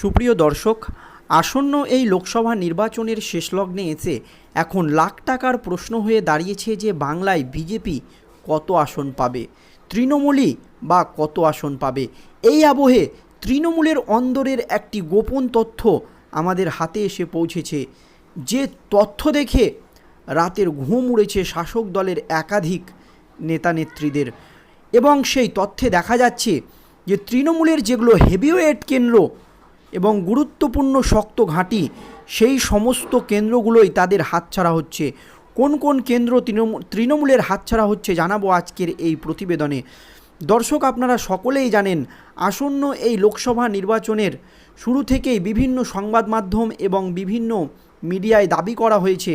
সুপ্রিয় দর্শক, আসন্ন এই লোকসভা নির্বাচনের শেষ লগ্নে এসে এখন লাখ টাকার প্রশ্ন হয়ে দাঁড়িয়েছে যে বাংলায় বিজেপি কত আসন পাবে, তৃণমূলই বা কত আসন পাবে। এই আবহে তৃণমূলের অন্দরের একটি গোপন তথ্য আমাদের হাতে এসে পৌঁছেছে। যে তথ্য দেখে রাতের ঘুম উড়েছে শাসক দলের একাধিক নেতা নেত্রীদের এবং সেই তথ্যে দেখা যাচ্ছে যে তৃণমূলের যেগুলো হেভিওয়েট কেন্দ্র এবং গুরুত্বপূর্ণ শক্ত ঘাঁটি, সেই সমস্ত কেন্দ্রগুলোই তাদের হাতছাড়া হচ্ছে। কোন কোন কেন্দ্র তৃণমূল তৃণমূলের হাতছাড়া হচ্ছে জানাব আজকের এই প্রতিবেদনে। দর্শক আপনারা সকলেই জানেন, আসন্ন এই লোকসভা নির্বাচনের শুরু থেকেই বিভিন্ন সংবাদ মাধ্যম এবং বিভিন্ন মিডিয়ায় দাবি করা হয়েছে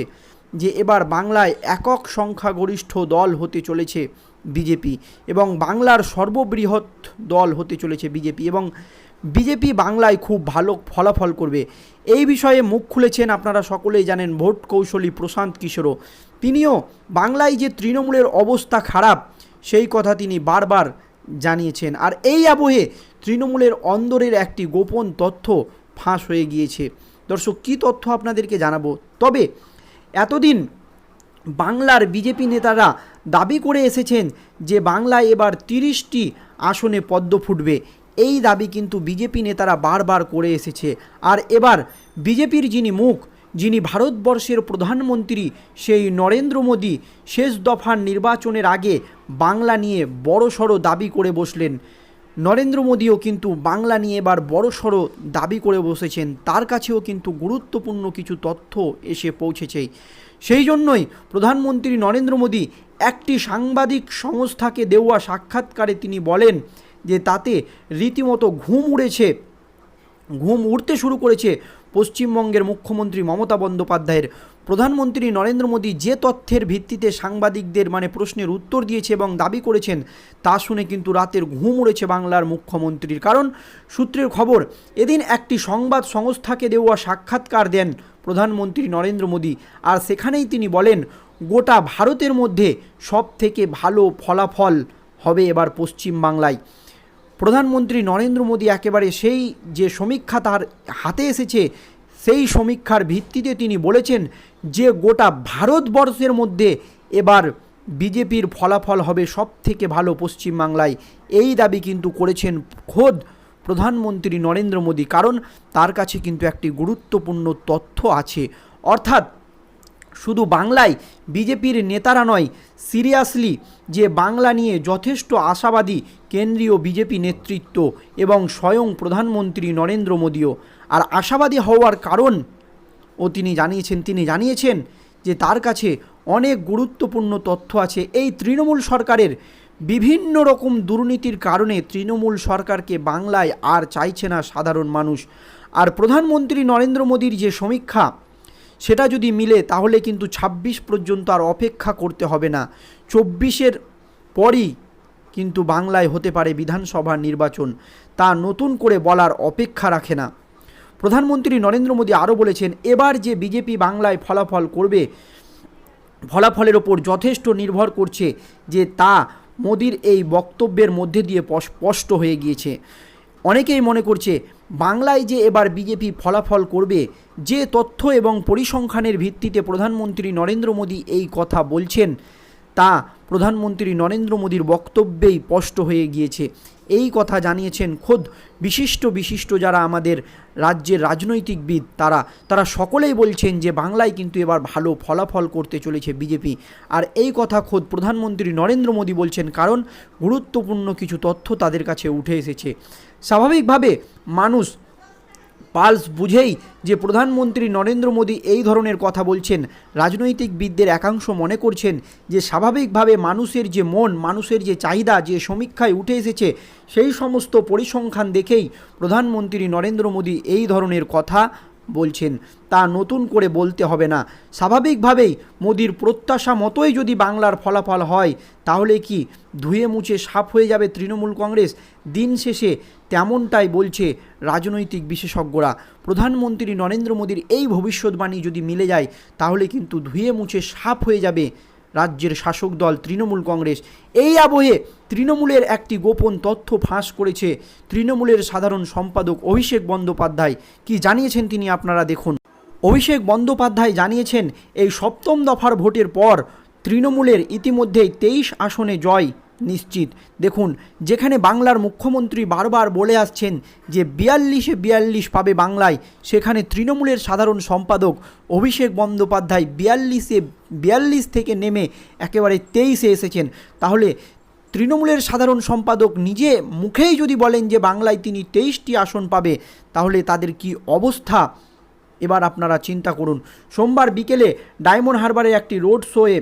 যে এবার বাংলায় একক সংখ্যাগরিষ্ঠ দল হতে চলেছে বিজেপি এবং বাংলার সর্ববৃহৎ দল হতে চলেছে বিজেপি এবং বিজেপি বাংলায় খুব ভালো ফলাফল করবে। এই বিষয়ে মুখ খুলেছেন আপনারা সকলেই জানেন ভোট কৌশলী প্রশান্ত কিশোরও। তিনিও বাংলায় যে তৃণমূলের অবস্থা খারাপ, সেই কথা তিনি বারবার জানিয়েছেন। আর এই আবহে তৃণমূলের অন্দরের একটি গোপন তথ্য ফাঁস হয়ে গিয়েছে। দর্শক, কী তথ্য আপনাদেরকে জানাব? তবে এতদিন বাংলার বিজেপি নেতারা দাবি করে এসেছেন যে বাংলায় এবার তিরিশটি আসনে পদ্ম ফুটবে। এই দাবি কিন্তু বিজেপি নেতারা বারবার করে এসেছে। আর এবার বিজেপির যিনি মুখ, যিনি ভারতবর্ষের প্রধানমন্ত্রী, সেই নরেন্দ্র মোদী শেষ দফার নির্বাচনের আগে বাংলা নিয়ে বড়সড় দাবি করে বসলেন। নরেন্দ্র মোদীও কিন্তু বাংলা নিয়ে এবার বড়সড় দাবি করে বসেছেন। তার কাছেও কিন্তু গুরুত্বপূর্ণ কিছু তথ্য এসে পৌঁছেছে। সেই জন্যই প্রধানমন্ত্রী নরেন্দ্র মোদী একটি সাংবাদিক সংস্থাকে দেওয়া সাক্ষাৎকারে তিনি বলেন যে তাতে রীতিমতো ঘুম উড়েছে। ঘুম উড়তে শুরু করেছে পশ্চিমবঙ্গের মুখ্যমন্ত্রী মমতা বন্দ্যোপাধ্যায়ের। প্রধানমন্ত্রী নরেন্দ্র মোদী যে তথ্যের ভিত্তিতে সাংবাদিকদের মানে প্রশ্নের উত্তর দিয়েছে এবং দাবি করেছেন, তা শুনে কিন্তু রাতের ঘুম উড়েছে বাংলার মুখ্যমন্ত্রীর। কারণ সূত্রের খবর, এদিন একটি সংবাদ সংস্থাকে দেওয়া সাক্ষাৎকার দেন প্রধানমন্ত্রী নরেন্দ্র মোদী। আর সেখানেই তিনি বলেন, গোটা ভারতের মধ্যে সব থেকে ভালো ফলাফল হবে এবার পশ্চিম বাংলায় প্রধানমন্ত্রী নরেন্দ্র মোদী একেবারে সেই যে সমীক্ষা তার হাতে এসেছে, সেই সমীক্ষার ভিত্তিতে তিনি বলেছেন যে গোটা ভারতবর্ষের মধ্যে এবার বিজেপির ফলাফল হবে সব থেকে ভালো পশ্চিমবাংলায়। এই দাবি কিন্তু করেছেন খোদ প্রধানমন্ত্রী নরেন্দ্র মোদী। কারণ তার কাছে কিন্তু একটি গুরুত্বপূর্ণ তথ্য আছে। অর্থাৎ শুধু বাংলায় বিজেপির নেতারা নয়, সিরিয়াসলি যে বাংলা নিয়ে যথেষ্ট আশাবাদী কেন্দ্রীয় বিজেপি নেতৃত্ব এবং স্বয়ং প্রধানমন্ত্রী নরেন্দ্র মোদীও। আর আশাবাদী হওয়ার কারণ ও তিনি জানিয়েছেন তিনি জানিয়েছেন যে তার কাছে অনেক গুরুত্বপূর্ণ তথ্য আছে। এই তৃণমূল সরকারের বিভিন্ন রকম দুর্নীতির কারণে তৃণমূল সরকারকে বাংলায় আর চাইছে না সাধারণ মানুষ। আর প্রধানমন্ত্রী নরেন্দ্র মোদীর যে সমীক্ষা সেটা যদি মিলে, তাহলে কিন্তু ২৬ পর্যন্ত আর অপেক্ষা করতে হবে না। চব্বিশের পরই কিন্তু বাংলায় হতে পারে বিধানসভা নির্বাচন। তা নতুন করে বলার অপেক্ষা রাখে না। প্রধানমন্ত্রী নরেন্দ্র মোদী আরও বলেছেন, এবার যে বিজেপি বাংলায় ফলাফল করবে, ফলাফলের ওপর যথেষ্ট নির্ভর করছে যে তা মোদির এই বক্তব্যের মধ্যে দিয়ে স্পষ্ট হয়ে গিয়েছে। অনেকেই মনে করছে বাংলায় যে এবার বিজেপি ফলাফল করবে, যে তথ্য এবং পরিসংখ্যানের ভিত্তিতে প্রধানমন্ত্রী নরেন্দ্র মোদী এই কথা বলছেন। তা প্রধানমন্ত্রী নরেন্দ্র মোদীর বক্তব্যেই স্পষ্ট হয়ে গিয়েছে। এই কথা জানিয়েছেন খোদ বিশিষ্ট বিশিষ্ট যারা আমাদের রাজ্যের রাজনৈতিকবিদ, তারা তারা সকলেই বলছেন যে বাংলায় কিন্তু এবার ভালো ফলাফল করতে চলেছে বিজেপি। আর এই কথা খোদ প্রধানমন্ত্রী নরেন্দ্র মোদী বলছেন কারণ গুরুত্বপূর্ণ কিছু তথ্য তাদের কাছে উঠে এসেছে। স্বাভাবিকভাবে মানুষ পালস বুঝেই যে প্রধানমন্ত্রী নরেন্দ্র মোদী এই ধরনের কথা বলছেন। রাজনৈতিকবিদদের একাংশ মনে করছেন যে স্বাভাবিকভাবে মানুষের যে মন, মানুষের যে চাহিদা, যে সমীক্ষায় উঠে এসেছে, সেই সমস্ত পরিসংখ্যান দেখেই প্রধানমন্ত্রী নরেন্দ্র মোদী এই ধরনের কথা বলছেন, তা নতুন করে বলতে হবে না। স্বাভাবিকভাবেই মোদির প্রত্যাশা মতোই যদি বাংলার ফলাফল হয়, তাহলে কি ধুয়ে মুছে সাফ হয়ে যাবে তৃণমূল কংগ্রেস? দিন শেষে তেমনটাই বলছে রাজনৈতিক বিশেষজ্ঞরা। প্রধানমন্ত্রী নরেন্দ্র মোদীর এই ভবিষ্যৎবাণী যদি মিলে যায়, তাহলে কিন্তু ধুয়ে মুছে সাফ হয়ে যাবে রাজ্যের শাসক দল তৃণমূল কংগ্রেস। এই আবহে তৃণমূলের একটি গোপন তথ্য ফাঁস করেছে তৃণমূলের সাধারণ সম্পাদক অভিষেক বন্দ্যোপাধ্যায়। কি জানিয়েছেন তিনি আপনারা দেখুন। অভিষেক বন্দ্যোপাধ্যায় জানিয়েছেন, এই সপ্তম দফার ভোটের পর তৃণমূলের ইতিমধ্যেই তেইশ আসনে জয় নিশ্চিত। দেখুন, যেখানে বাংলার মুখ্যমন্ত্রী বারবার বলে আসছেন যে বিয়াল্লিশে বিয়াল্লিশ পাবে বাংলায়, সেখানে তৃণমূলের সাধারণ সম্পাদক অভিষেক বন্দ্যোপাধ্যায় বিয়াল্লিশে বিয়াল্লিশ থেকে নেমে একেবারে তেইশে এসেছেন। তাহলে তৃণমূলের সাধারণ সম্পাদক নিজে মুখেই যদি বলেন যে বাংলায় তিনি তেইশটি আসন পাবে, তাহলে তাদের কি অবস্থা? এবার আপনারা চিন্তা করুন। সোমবার বিকেলে ডায়মন্ড হারবারে একটি রোড শোয়ে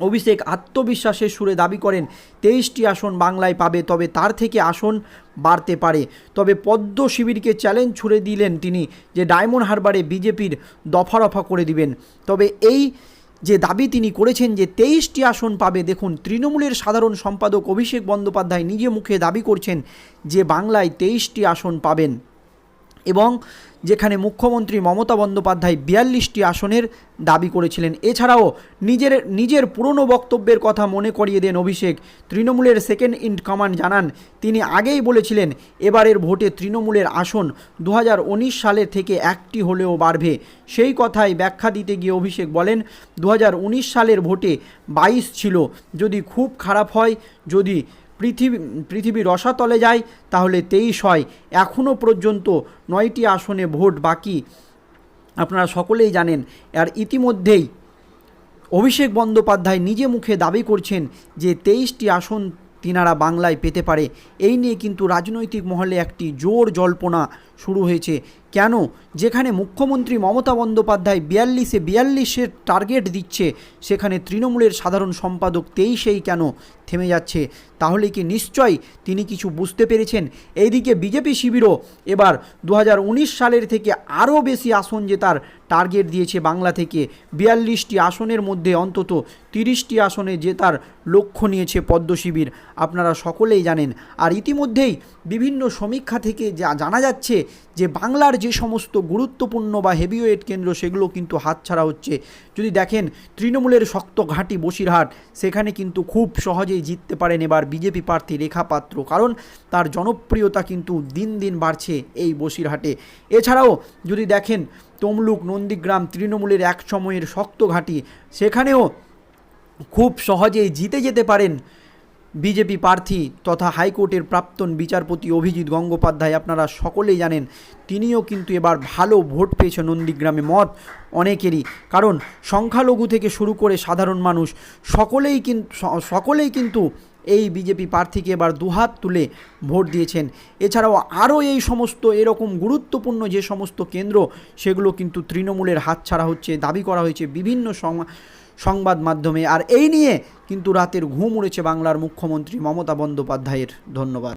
অভিষেক আত্মবিশ্বাসের সুরে দাবি করেন, তেইশটি আসন বাংলায় পাবে, তবে তার থেকে আসন বাড়তে পারে। তবে পদ্ম শিবিরকে চ্যালেঞ্জ ছুড়ে দিলেন তিনি, যে ডায়মন্ড হারবারে বিজেপির দফা রফা করে দিবেন। তবে এই যে দাবি তিনি করেছেন যে তেইশটি আসন পাবে, দেখুন, তৃণমূলের সাধারণ সম্পাদক অভিষেক বন্দ্যোপাধ্যায় নিজে মুখে দাবি করছেন যে বাংলায় তেইশটি আসন পাবেন। এবং যেখানে মুখ্যমন্ত্রী মমতা বন্দ্যোপাধ্যায় বিয়াল্লিশটি আসনের দাবি করেছিলেন। এছাড়াও নিজের নিজের পুরনো বক্তব্যের কথা মনে করিয়ে দেন অভিষেক। তৃণমূলের সেকেন্ড ইন কমান্ড জানান, তিনি আগেই বলেছিলেন, এবারের ভোটে তৃণমূলের আসন দু হাজার উনিশ সালে থেকে একটি হলেও বাড়বে। সেই কথায় ব্যাখ্যা দিতে গিয়ে অভিষেক বলেন দু হাজার উনিশ সালের ভোটে বাইশ ছিল। যদি খুব খারাপ হয়, যদি পৃথিবী পৃথিবী রসাতলে যায়, তাহলে তেইশ হয়। এখনও পর্যন্ত নয়টি আসনে ভোট বাকি। আপনারা সকলেই জানেন, আর ইতিমধ্যেই অভিষেক বন্দ্যোপাধ্যায় নিজে মুখে দাবি করছেন যে তেইশটি আসন তিনারা বাংলায় পেতে পারে। এই নিয়ে কিন্তু রাজনৈতিক মহলে একটি জোর জল্পনা শুরু হয়েছে। কেন? যেখানে মুখ্যমন্ত্রী মমতা বন্দ্যোপাধ্যায় বিয়াল্লিশে বিয়াল্লিশের টার্গেট দিচ্ছে, সেখানে তৃণমূলের সাধারণ সম্পাদক তেইশেই কেন থেমে যাচ্ছে? তাহলে কি নিশ্চয় তিনি কিছু বুঝতে পেরেছেন? এইদিকে বিজেপি শিবিরও এবার দু হাজার উনিশ সালের থেকে আরও বেশি আসন জেতার টার্গেট দিয়েছে বাংলা থেকে। বিয়াল্লিশটি আসনের মধ্যে অন্তত তিরিশটি আসনে জেতার লক্ষ্য নিয়েছে পদ্ম শিবির। আপনারা সকলেই জানেন। আর ইতিমধ্যেই বিভিন্ন সমীক্ষা থেকে যা জানা যাচ্ছে যে বাংলার যে সমস্ত গুরুত্বপূর্ণ বা হেভিওয়েট কেন্দ্র, সেগুলো কিন্তু হাতছাড়া হচ্ছে। যদি দেখেন, তৃণমূলের শক্ত ঘাঁটি বসিরহাট, সেখানে কিন্তু খুব সহজেই জিততে পারেন এবার বিজেপি প্রার্থী রেখা পাত্র। কারণ তার জনপ্রিয়তা কিন্তু দিন দিন বাড়ছে এই বসিরহাটে। এছাড়াও যদি দেখেন, তমলুক, নন্দীগ্রাম তৃণমূলের এক সময়ের শক্ত ঘাঁটি, সেখানেও খুব সহজেই জিতে যেতে পারেন বিজেপি প্রার্থী তথা হাইকোর্টের প্রাক্তন বিচারপতি অভিজিৎ গঙ্গোপাধ্যায়, আপনারা সকলেই জানেন, তিনিও কিন্তু এবার ভালো ভোট পেয়েছে নন্দীগ্রামে মত অনেকেরই। কারণ সংখ্যালঘু থেকে শুরু করে সাধারণ মানুষ, সকলেই কিন্তু সকলেই কিন্তু এই বিজেপি প্রার্থীকে এবার দুহাত তুলে ভোট দিয়েছেন। এছাড়াও আরও এই সমস্ত এরকম গুরুত্বপূর্ণ যে সমস্ত কেন্দ্র, সেগুলো কিন্তু তৃণমূলের হাতছাড়া হচ্ছে, দাবি করা হয়েছে বিভিন্ন সংবাদ মাধ্যমে। আর এই নিয়ে কিন্তু রাতের ঘুম উড়েছে বাংলার মুখ্যমন্ত্রী মমতা বন্দ্যোপাধ্যায়ের। ধন্যবাদ।